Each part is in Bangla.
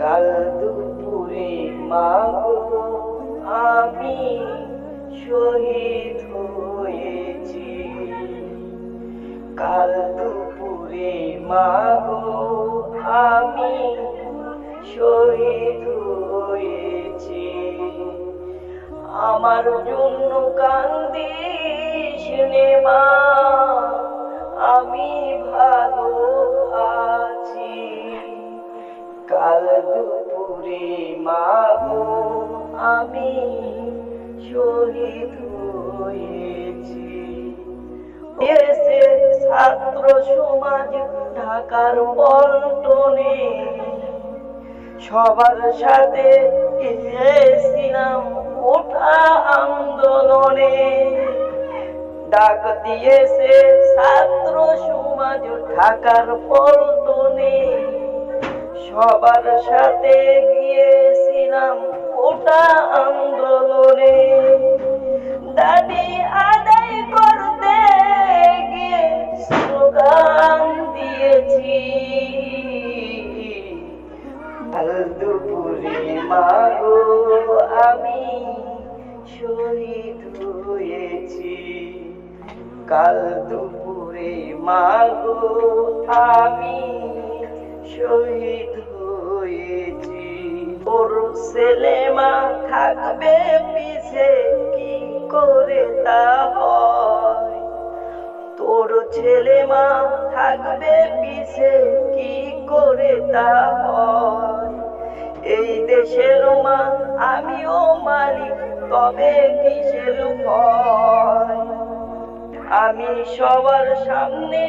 কাল দুপুরে মাগো, আমি শহীদ হয়েছি। কাল দুপুরে মাগো, আমি শহীদ হয়েছি। আমার জন্য কান্দিস নে মা, আমি কাল দুপুরে মাগো, আমি শহীদ হয়েছি। এসে ছাত্র সমাজ ঢাকার পল্টনে, সবার সাথে গিয়েছিলাম ওঠা আন্দোলনে। ডাক দিয়েছে ছাত্র সমাজ ঢাকার পল্টনে। সবার সাথে গিয়েছিলাম ওটা আন্দোলনে। দাবি আদায় করতে গিয়ে স্লোগান দিয়েছি। দুপুরে মাগো, আমি শহীদ হয়েছি। কাল দুপুরে মাগো, আমি শহীদ হয়েছি। ওর ছেলে মা থাকবে পিছে, কি করে তা হয়? তোর ছেলে মা থাকবে পিছে, কি করে তা হয়? এই দেশের মা, আমিও মালিক, তবে কিসের ভয়? আমি সবার সামনে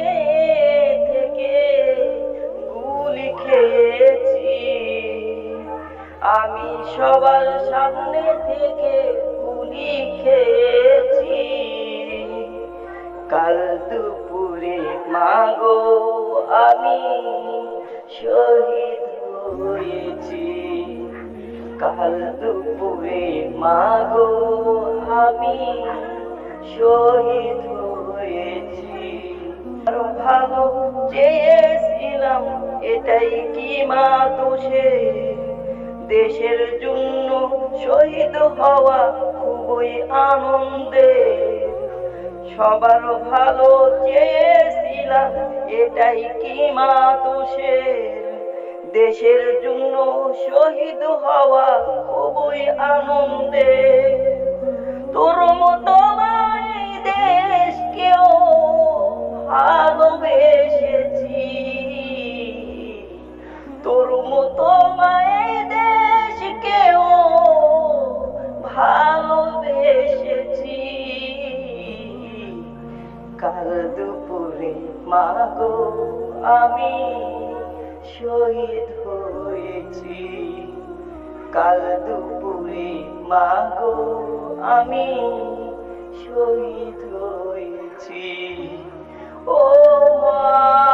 আমি সবার সামনে থেকে গুলি খেয়েছি। কাল দুপুরে মাগো, আমি শহীদ হয়েছি। কাল দুপুরে মাগো, আমি শহীদ হয়েছি। আরও ভালো চেয়েছিলাম এটাই কি মা দোষে দেশের জন্য শহীদ হওয়া খুবই আনন্দে। সবার ভালো চেয়েছিলাম, এটাই কি মা দেশের জন্য শহীদ হওয়া খুবই আনন্দে। দুপুরে মাগো আমি শহীদ হয়েছি। কাল দুপুরে মাগো আমি শহীদ হয়েছি। ও মা